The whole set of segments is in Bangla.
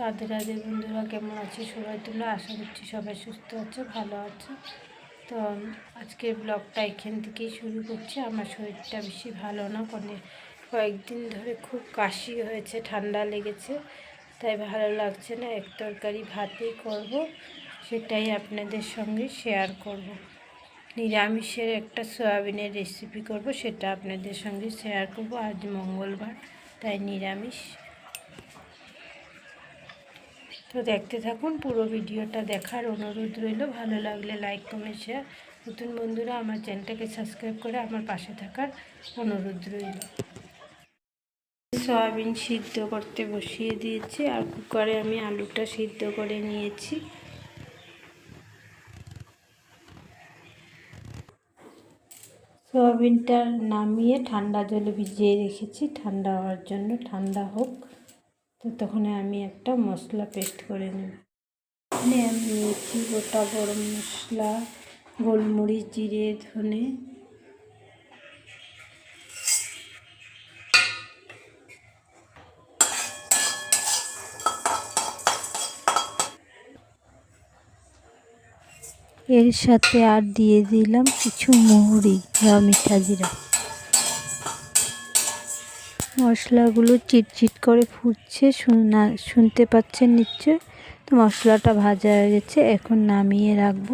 রাধে রাধে বন্ধুরা, কেমন আছে সবাই? তোমরা আশা করছি সবাই সুস্থ আছে, ভালো আছে। তো আজকে ব্লগটা এখান থেকেই শুরু করছি। আমার শরীরটা বেশি ভালো না মানে কয়েকদিন ধরে খুব কাশি হয়েছে, ঠান্ডা লেগেছে, তাই ভালো লাগছে না। এক তরকারি ভাতেই করব, সেটাই আপনাদের সঙ্গে শেয়ার করব। নিরামিষের একটা সয়াবিনের রেসিপি করব, সেটা আপনাদের সঙ্গে শেয়ার করব। আজ মঙ্গলবার, তাই নিরামিষ। তো দেখতে থাকুন, পুরো ভিডিওটা দেখার অনুরোধ রইল। ভালো লাগলে লাইক কমেন্ট শেয়ার নতুন বন্ধুরা আমার চ্যানেলটাকে সাবস্ক্রাইব করে আমার পাশে থাকার অনুরোধ রইল। সয়াবিন সিদ্ধ করতে বসিয়ে দিয়েছি, আর কুকারে আমি আলুটা সিদ্ধ করে নিয়েছি। সয়াবিনটা নামিয়ে ঠান্ডা জলে ভিজিয়ে রেখেছি। ঠান্ডা হওয়ার জন্য ঠান্ডা হোক। তো তখন আমি একটা মশলা পেস্ট করে নেব। এখানে আমি নিয়েছি গোটা গরম মশলা, গোলমরিচ, জিরে, ধনে এর সাথে আর দিয়ে দিলাম কিছু মুহুরি বা মিঠা জিরা। মশলাগুলো চিটচিট করে ফুটছে, শোনা, শুনতে পাচ্ছেন নিশ্চয় তো মশলাটা ভাজা হয়ে গেছে, এখন নামিয়ে রাখব।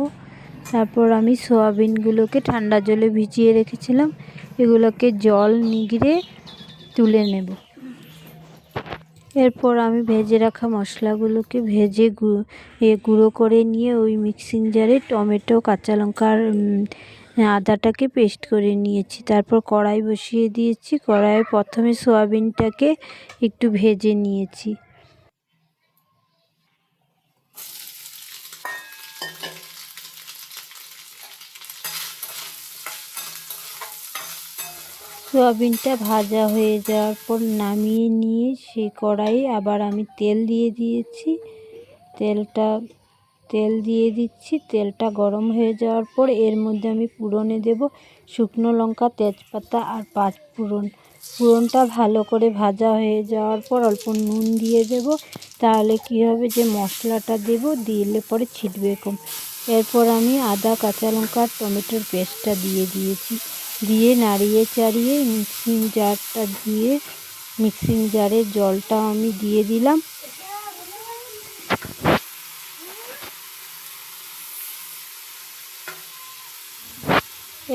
তারপর আমি সোয়াবিনগুলোকে ঠান্ডা জলে ভিজিয়ে রেখেছিলাম, এগুলোকে জল নিগড়ে তুলে নেব। এরপর আমি ভেজে রাখা মশলাগুলোকে ভেজে গুঁড়ো করে নিয়ে ওই মিক্সিং জারে টমেটো, কাঁচা লঙ্কার আদাটাকে পেস্ট করে নিয়েছি। তারপর কড়াই বসিয়ে দিয়েছি। কড়াইয়ে প্রথমে সোয়াবিনটাকে একটু ভেজে নিয়েছি। সোয়াবিনটা ভাজা হয়ে যাওয়ার পর নামিয়ে নিয়ে সেই কড়াই আবার আমি তেল দিয়ে দিয়েছি। তেলটা তেল দিয়ে দিচ্ছি। তেলটা গরম হয়ে যাওয়ার পর এর মধ্যে আমি পুরনে দেব শুকনো লঙ্কা, তেজপাতা আর পাঁচ পুরন পুরনটা ভালো করে ভাজা হয়ে যাওয়ার পর অল্প নুন দিয়ে দেব। তাহলে কি হবে যে মশলাটা দেব দিলে পরে ছিটবে কম। এরপর আমি আদা, কাঁচা লঙ্কা টমেটোর পেস্টটা দিয়ে দিয়েছি। দিয়ে নাড়িয়ে চাড়িয়ে মিক্সিং জারটা দিয়ে, মিক্সিং জারের জলটা আমি দিয়ে দিলাম।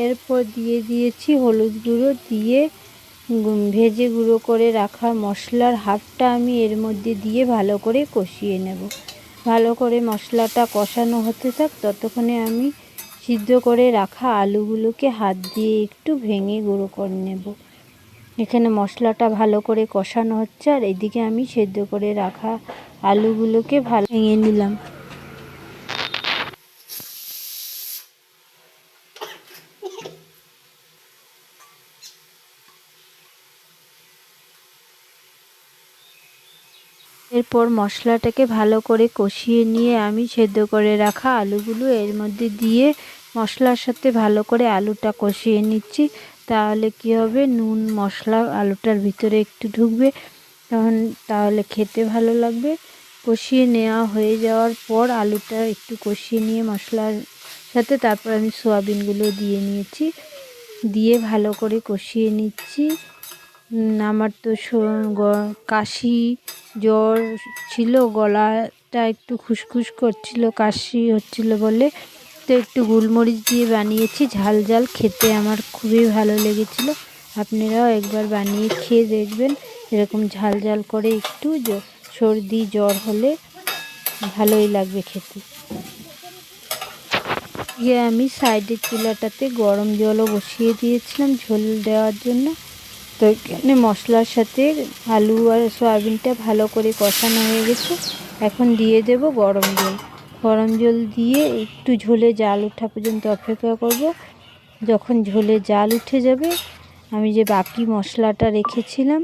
এরপর দিয়ে দিয়েছি হলুদ গুঁড়ো, দিয়ে ভেজে গুঁড়ো করে রাখা মশলার হাফটা আমি এর মধ্যে দিয়ে ভালো করে কষিয়ে নেব। ভালো করে মশলাটা কষানো হতে থাক, ততক্ষণে আমি সিদ্ধ করে রাখা আলুগুলোকে হাত দিয়ে একটু ভেঙে গুঁড়ো করে নেব। এখানে মশলাটা ভালো করে কষানো হচ্ছে, আর এদিকে আমি সেদ্ধ করে রাখা আলুগুলোকে ভালো ভেঙে নিলাম। এরপর মশলাটাকে ভালো করে কষিয়ে নিয়ে আমি সেদ্ধ করে রাখা আলুগুলো এর মধ্যে দিয়ে মশলার সাথে ভালো করে আলুটা কষিয়ে নিচ্ছি। তাহলে কি হবে? নুন, মশলা আলুটার ভিতরে একটু ঢুকবে। তখন তাহলে খেতে ভালো লাগবে। কষিয়ে নেওয়া হয়ে যাওয়ার পর আলুটা একটু কষিয়ে নিয়ে মশলার সাথে তারপর আমি সোয়াবিনগুলো দিয়ে নিয়েছি। দিয়ে ভালো করে কষিয়ে নিচ্ছি। আমার তো কাশি জ্বর ছিল, গলাটা একটু খুসখুস করছিল, কাশি হচ্ছিল বলে। তো একটু গোলমরিচ দিয়ে বানিয়েছি, ঝাল ঝাল খেতে আমার খুবই ভালো লেগেছিল। আপনারাও একবার বানিয়ে খেয়ে দেখবেন, এরকম ঝাল ঝাল করে একটু সর্দি, জ্বর হলে ভালোই লাগবে খেতে। গিয়ে আমি সাইডের চুলাটাতে গরম জলও বসিয়ে দিয়েছিলাম ঝোল দেওয়ার জন্য। তো এখানে মশলার সাথে আলু আর সয়াবিনটা ভালো করে কষানো হয়ে গেছে। এখন দিয়ে দেব গরম জল। গরম জল দিয়ে একটু ঝোলে জাল ওঠা পর্যন্ত অপেক্ষা করব। যখন ঝোলে জাল উঠে যাবে, আমি যে বাকি মশলাটা রেখেছিলাম,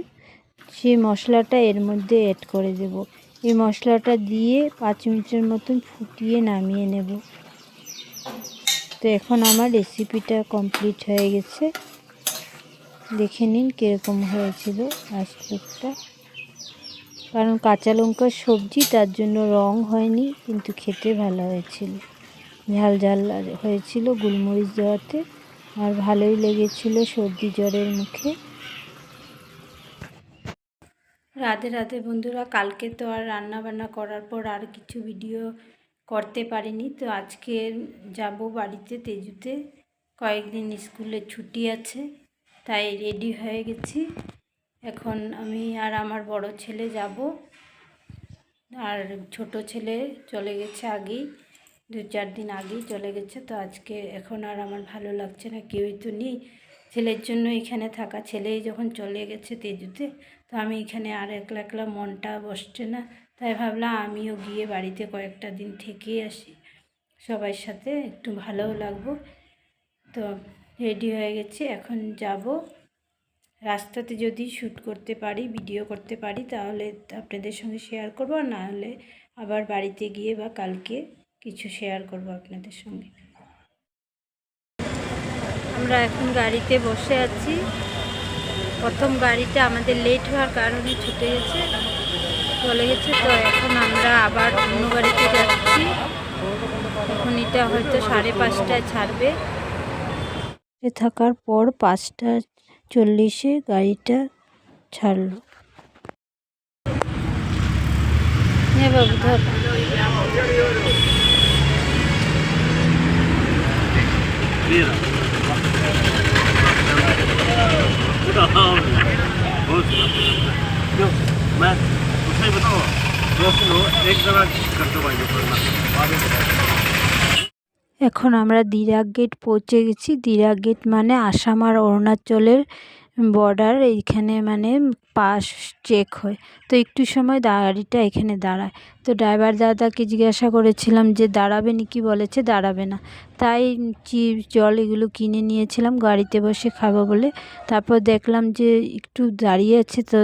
সেই মশলাটা এর মধ্যে অ্যাড করে দেব। এই মশলাটা দিয়ে পাঁচ মিনিটের মতন ফুটিয়ে নামিয়ে নেব। তো এখন আমার রেসিপিটা কমপ্লিট হয়ে গেছে। দেখে নিন কীরকম হয়েছিল আইসক্রিমটা কারণ কাঁচা লঙ্কার সবজি তার জন্য রং হয়নি, কিন্তু খেতে ভালো হয়েছিল। ঝাল ঝাল হয়েছিল গোলমরিচ দেওয়াতে, আর ভালোই লেগেছিল সর্দি জ্বরের মুখে। রাধে রাধে বন্ধুরা, কালকে তো আর রান্না বান্না করার পর আর কিছু ভিডিও করতে পারিনি। তো আজকে যাব বাড়িতে, তেজুতে। কয়েকদিন স্কুলে ছুটি আছে। তাই রেডি হয়ে গেছি। এখন আমি আর আমার বড় ছেলে যাব। আর ছোট ছেলে চলে গেছে আগেই, দু চার দিন আগেই চলে গেছে। তো আজকে এখন আর আমার ভালো লাগছে না, কেউই তো নেই। ছেলের জন্য এখানে থাকা ছেলেই যখন চলে গেছে তেজুতে, তো আমি এখানে আর একলা একলা মনটা বসছে না। তাই ভাবলাম আমিও গিয়ে বাড়িতে কয়েকটা দিন থেকেই আসি। সবার সাথে একটু ভালোও লাগবো। তো রেডি হয়ে গেছি, এখন যাব। রাস্তাতে যদি শ্যুট করতে পারি ভিডিও করতে পারি, তাহলে আপনাদের সঙ্গে শেয়ার করব না হলে আবার বাড়িতে গিয়ে বা কালকে কিছু শেয়ার করব আপনাদের সঙ্গে। আমরা এখন গাড়িতে বসে আছি। প্রথম গাড়িটা আমাদের লেট হওয়ার কারণে ছুটে গেছে, চলে গেছে। তো এখন আমরা আবার অন্য গাড়িতে যাচ্ছি। এখন এটা হয়তো সাড়ে পাঁচটায় ছাড়বে। থাকার পর পাঁচটা চল্লিশে গাড়িটা ছাড়লো হ্যাঁ বাবু ধর बहुत क्यों मैं उसमें बताओ दोस्त लोग एक जना करते पाएंगे पढ़ना এখন আমরা দিরাক গেট পৌঁছে গেছি। দিরাক গেট মানে আসাম আর অরুণাচলের বর্ডার এইখানে মানে পাস চেক হয়। তো একটু সময় গাড়িটা এখানে দাঁড়ায়। তো ড্রাইভার দাদাকে জিজ্ঞাসা করেছিলাম যে, দাঁড়াবে নাকি? বলেছে, দাঁড়াবে না। তাই চিপস জল এগুলো কিনে নিয়েছিলাম, গাড়িতে বসে খাব বলে। তারপর দেখলাম যে, একটু দাঁড়িয়ে আছে। তো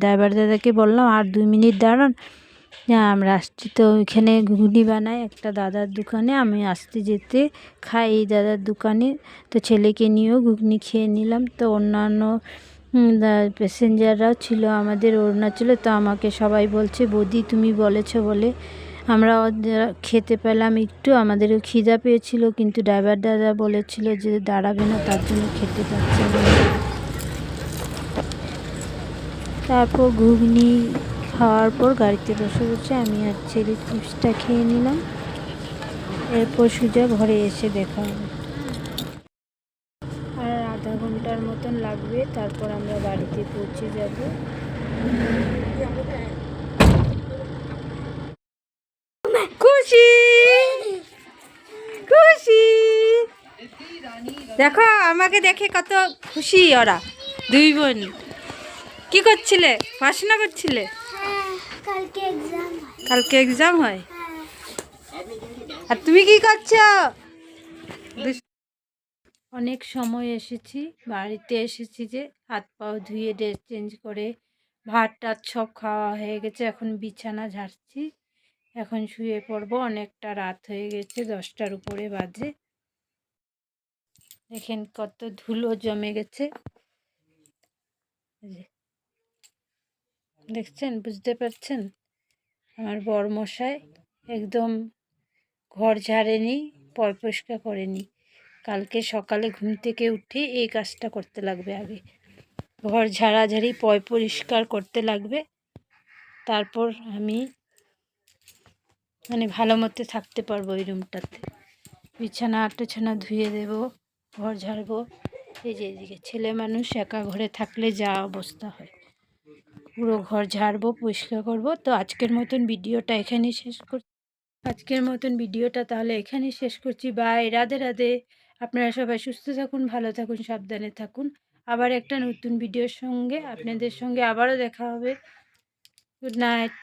ড্রাইভার দাদাকে বললাম, আর দুই মিনিট দাঁড়ান। আমরা আসছি তো ওইখানে ঘুগনি বানায় একটা দাদার দোকানে। আমি আসতে যেতে খাই এই দাদার দোকানে। তো ছেলেকে নিয়েও ঘুগনি খেয়ে নিলাম। তো অন্যান্য প্যাসেঞ্জাররাও ছিল, আমাদের অরুণাচলে তো আমাকে সবাই বলছে, বৌদি, তুমি বলেছ বলে। আমরা খেতে পেলাম একটু। আমাদেরও খিদা পেয়েছিল, কিন্তু ড্রাইভার দাদা বলেছিল যে দাঁড়াবে না, তার জন্য খেতে পারছে তারপর ঘুগনি খাওয়ার পর গাড়িতে বসে বসে আমি আর ছেলে চিপসটা খেয়ে নিলাম। এরপর সোজা ঘরে এসে দেখা আর আধা ঘণ্টার মতন লাগবে, তারপর আমরা বাড়িতে পৌঁছে যাব। খুশি! খুশি! দেখো, আমাকে দেখে কত খুশি ওরা। দুই বোন। কি করছিলে? পড়াশোনা করছিলে? হ্যাঁ কালকে এক্সাম হয়। আর তুমি কি করছ? অনেক সময় এসেছি বাড়িতে এসেছি যে হাত পাও ধুয়ে ড্রেস চেঞ্জ করে ভাত টাত সব খাওয়া হয়ে গেছে এখন বিছানা ঝাড়ছি। এখন শুয়ে পড়ব অনেকটা রাত হয়ে গেছে দশটার উপরে বাজে। দেখেন কত ধুলো জমে গেছে। দেখছেন? বুঝতে পারছেন? আমার বরমশাই একদম ঘর ঝাড়েনি, পয় পরিষ্কার করেনি। কালকে সকালে ঘুম থেকে উঠে এই কাজটা করতে লাগবে আগে। ঘর ঝাড়াঝাড়ি, পয় পরিষ্কার করতে লাগবে। তারপর আমি মানে ভালো মতো থাকতে পারব ওই রুমটাতে। বিছানা টোছানা ধুয়ে দেব, ঘর ঝাড়বো। এই যে এদিকে ছেলে মানুষ একা ঘরে থাকলে যা অবস্থা হয়। পুরো ঘর ঝাড়বো, পরিষ্কার করব। তো আজকের মতন ভিডিওটা এখানেই শেষ করছি আজকের মতন ভিডিওটা তাহলে এখানেই শেষ করছি। বাই, রাধে রাধে। আপনারা সবাই সুস্থ থাকুন, ভালো থাকুন, সাবধানে থাকুন। আবার একটা নতুন ভিডিওর সঙ্গে, আপনাদের সঙ্গে আবারও দেখা হবে। Good night